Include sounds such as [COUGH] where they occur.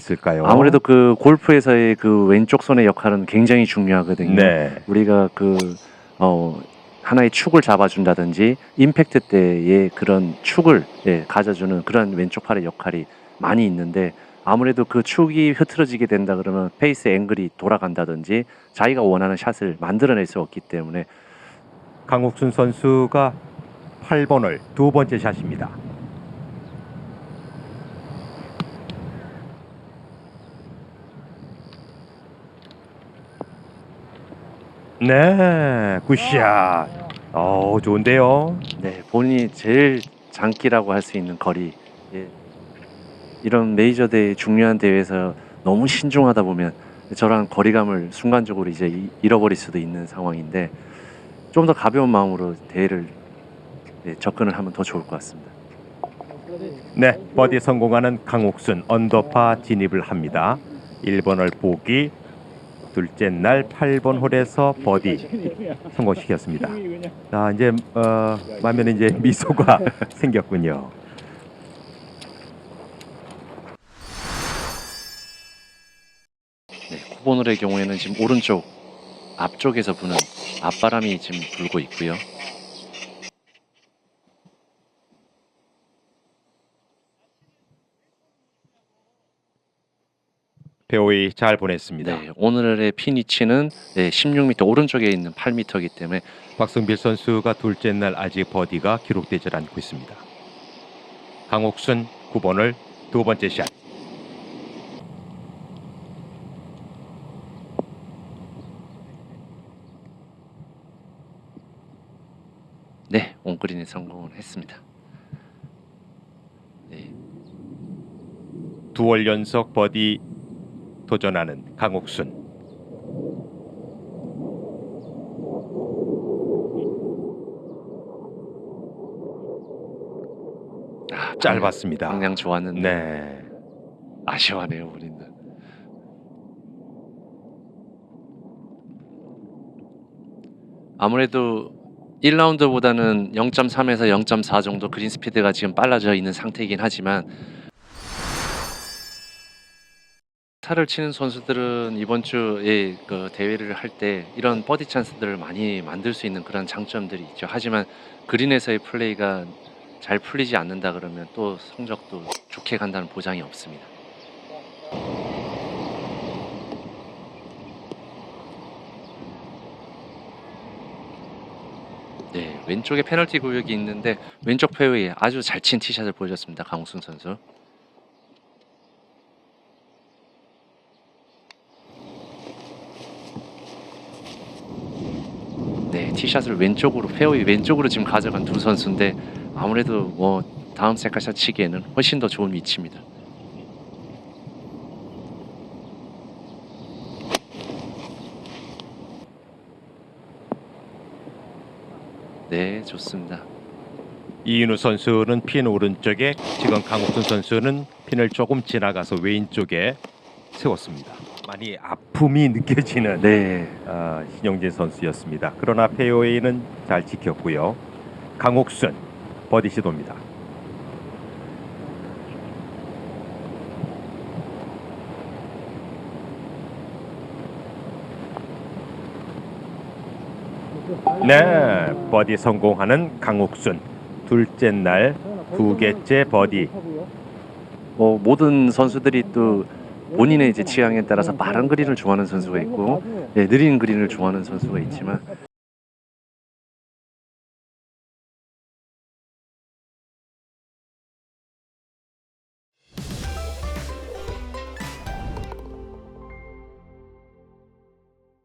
있을까요? 아무래도 그 골프에서의 그 왼쪽 손의 역할은 굉장히 중요하거든요. 네. 우리가 그 어, 하나의 축을 잡아준다든지 임팩트 때의 그런 축을 예, 가져주는 그런 왼쪽 팔의 역할이 많이 있는데 아무래도 그 축이 흐트러지게 된다 그러면 페이스 앵글이 돌아간다든지 자기가 원하는 샷을 만들어낼 수 없기 때문에 강욱순 선수가 8번을 두 번째 샷입니다. 네, 굿샷. 어, 좋은데요. 네, 본인이 제일 장기라고 할 수 있는 거리. 예. 이런 메이저 대회 중요한 대회에서 너무 신중하다 보면 저런 거리감을 순간적으로 이제 이- 잃어버릴 수도 있는 상황인데 좀 더 가벼운 마음으로 대회를 네, 접근을 하면 더 좋을 것 같습니다. 네, 버디 성공하는 강옥순 언더파 진입을 합니다. 1번을 보기, 둘째 날 8번 홀에서 버디 성공시켰습니다. 자, 이제 어, 만면에 이제 미소가 [LAUGHS] 생겼군요. 네, 9번 홀의 경우에는 지금 오른쪽 앞쪽에서 부는 앞바람이 지금 불고 있고요. 배우이 잘 보냈습니다. 네, 오늘의 핀 위치는 네, 16m 오른쪽에 있는 8m이기 때문에 박성빌 선수가 둘째 날 아직 버디가 기록되질 않고 있습니다. 강옥순 9번을 두 번째 샷. 네, 온그린에 성공을 했습니다. 네, 두월 연속 버디 도전하는 강옥순. 아, 짧았습니다. 방향 좋았는데 네. 아쉬워하네요, 우리는. 아무래도 1라운드보다는 0.3에서 0.4 정도 그린 스피드가 지금 빨라져 있는 상태이긴 하지만 타를 치는 선수들은 이번 주에 그 대회를 할 때 이런 버디 찬스들을 많이 만들 수 있는 그런 장점들이 있죠. 하지만 그린에서의 플레이가 잘 풀리지 않는다 그러면 또 성적도 좋게 간다는 보장이 없습니다. 네, 왼쪽에 페널티 구역이 있는데 왼쪽 페어에 아주 잘 친 티샷을 보여줬습니다. 강우순 선수. 네, 티샷을 왼쪽으로 페어웨이 왼쪽으로 지금 가져간 두 선수인데 아무래도 뭐 다음 세카샷 치기에는 훨씬 더 좋은 위치입니다. 네, 좋습니다. 이인우 선수는 핀 오른쪽에 지금 강옥순 선수는 핀을 조금 지나가서 왼쪽에 세웠습니다. 많이 아픔이 느껴지는 네, 아, 신영진 선수였습니다. 그러나 페어웨이는 잘 지켰고요. 강옥순 버디 시도입니다. 네, 버디 성공하는 강옥순 둘째 날 두 개째 버디. 뭐 모든 선수들이 또 본인의 이제 취향에 따라서 빠른 그린을 좋아하는 선수가 있고 네, 느린 그린을 좋아하는 선수가 있지만